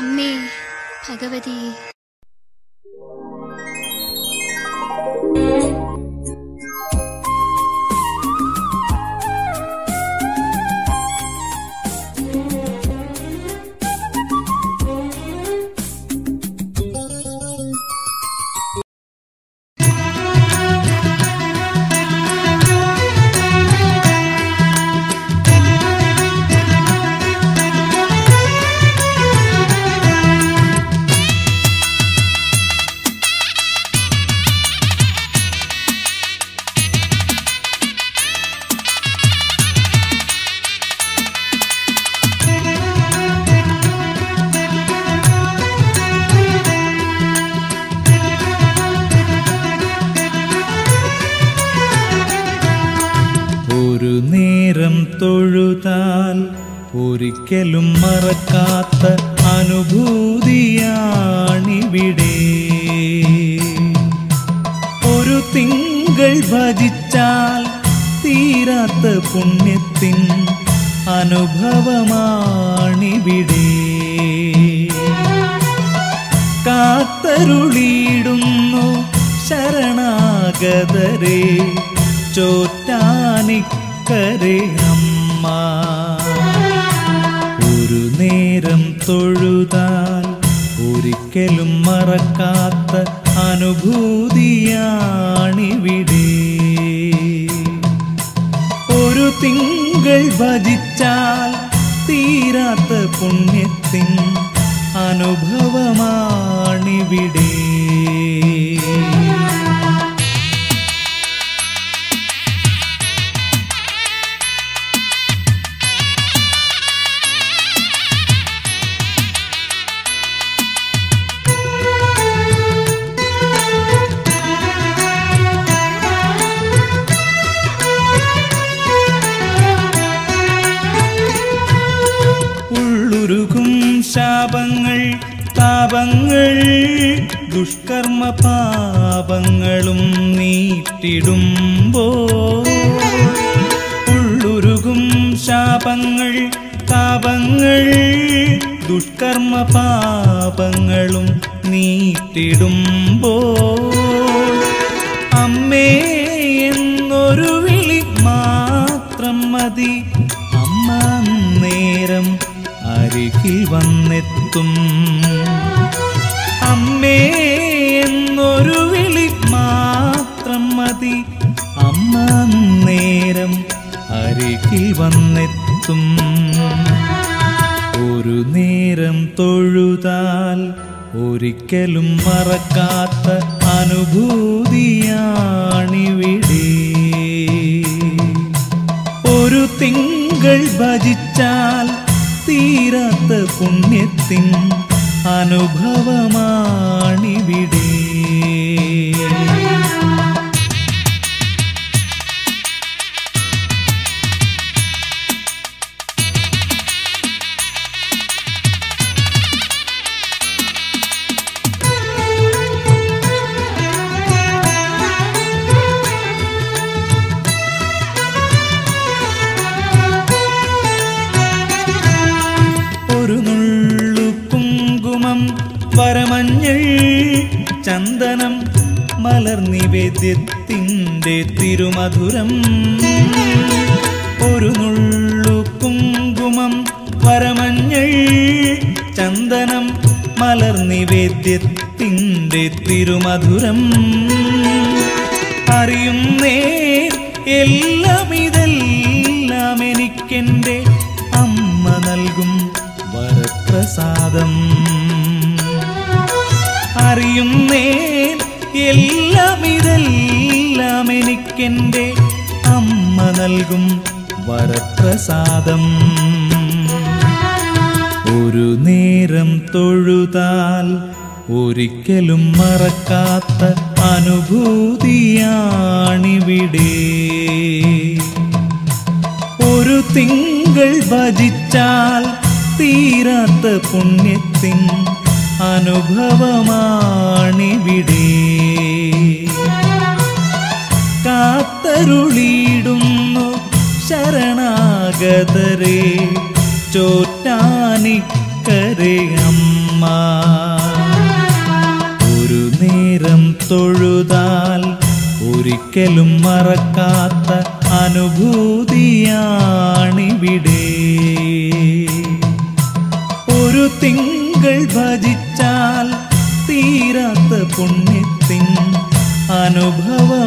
അമ്മേ ഭഗവതി. ഒരിക്കലും മറക്കാത്ത അനുഭൂതിയാണിവിടെ. ഒരു തിങ്കൾ ഭജിച്ചാൽ തീരാത്ത പുണ്യത്തിൻ അനുഭവമാണിവിടെ. കാത്തരുളിയിടുന്നു ശരണാഗതരെ ചോറ്റാനിക്കരെ അമ്മ. നേരം തൊഴുതാൽ ഒരിക്കലും മറക്കാത്ത അനുഭൂതിയാണിവിടെ. ഒരു തിങ്കൾ ഭജിച്ചാൽ തീരാത്ത പുണ്യത്തിൻ അനുഭവമാണിവിടെ. ശാപങ്ങൾ താപങ്ങൾ ദുഷ്കർമ്മ പാപങ്ങളും നീട്ടിടുമ്പോ ഉള്ളുരുകും ശാപങ്ങൾ താപങ്ങൾ ദുഷ്കർമ്മ പാപങ്ങളും നീട്ടിടുമ്പോ വന്നെത്തും. അമ്മേ എന്നൊരു വിളി മാത്രം മതി. അമ്മ നേരം അരികിൽ വന്നെത്തും. ഒരു നേരം തൊഴുതാൽ ഒരിക്കലും മറക്കാത്ത അനുഭൂതിയാണിവിടെ. ഒരു തിങ്കൾ ഭജിച്ചാൽ തീരാത്ത പുണ്യത്തിൻ അനുഭവമാണിവിടെ. ചന്ദനം മലർ നിവേദ്യത്തിന്റെ തിരുമധുരം. ഒരു നുള്ളു കുങ്കുമം വരമഞ്ഞൾ ചന്ദനം മലർ നിവേദ്യത്തിന്റെ തിരുമധുരം. അറിയുന്നേ എല്ലാം ഇതെല്ലാം എനിക്കെന്റെ അമ്മ നൽകും വരപ്രസാദം. അറിയുന്നേ എല്ലാം ഇതെല്ലാം എനിക്കെന്റെ അമ്മ നൽകും വരപ്രസാദം. ഒരു നേരം തൊഴുതാൽ ഒരിക്കലും മറക്കാത്ത അനുഭൂതിയാണിവിടെ. ഒരു തിങ്കൾ ഭജിച്ചാൽ തീരാത്ത പുണ്യത്തിൻ അനുഭവമാണിവിടെ. കാത്തരുളിയിടുന്നു ശരണാഗതരെ ചോറ്റാനിക്കരയമ്മ ഒരു നേരം തൊഴുതാൽ ഒരിക്കലും മറക്കാത്ത അനുഭൂതിയാണിവിടെ. ഒരു തിങ്കൾ മകൾ ഭജിച്ചാൽ തീരാത്ത പുണ്യത്തിൻ അനുഭവമാണിവിടെ.